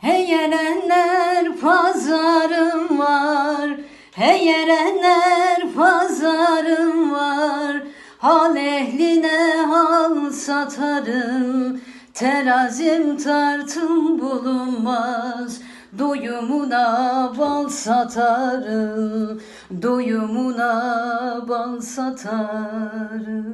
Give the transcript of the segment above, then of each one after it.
Hey erenler pazarım var. Hey erenler pazarım var. Hal ehline hal satarım. Terazim tartım bulunmaz. Doyumuna bal satarım Doyumuna bal satarım.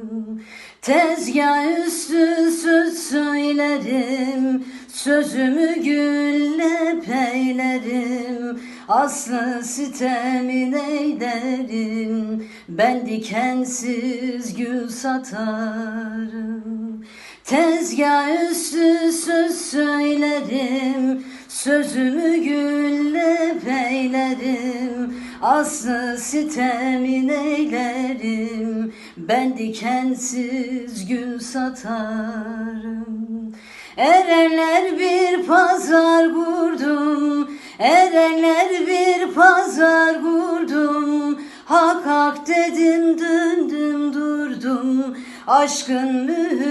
Tezgah üstü söz söylerim Sözümü gülle peylerim. Aslı sitemin eylerim Ben dikensiz gül satarım. Tezgah üstü söz söylerim Sözümü gülle peylerim Aslı sitemin eylerim Ben dikensiz gül satarım. Erenler bir pazar kurdum Erenler bir pazar kurdum. Hak hak dedim döndüm durdum. Aşkın vurdum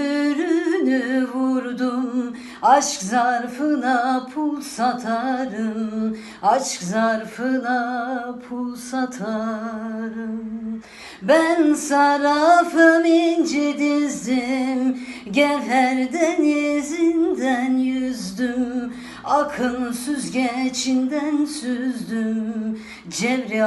Aşk zarfına pul satarım. Aşk zarfına pul satarım. Ben sarafım inci dizdim Gevher denizinden yüzdüm. Akın süzgecinden süzdüm. Cevri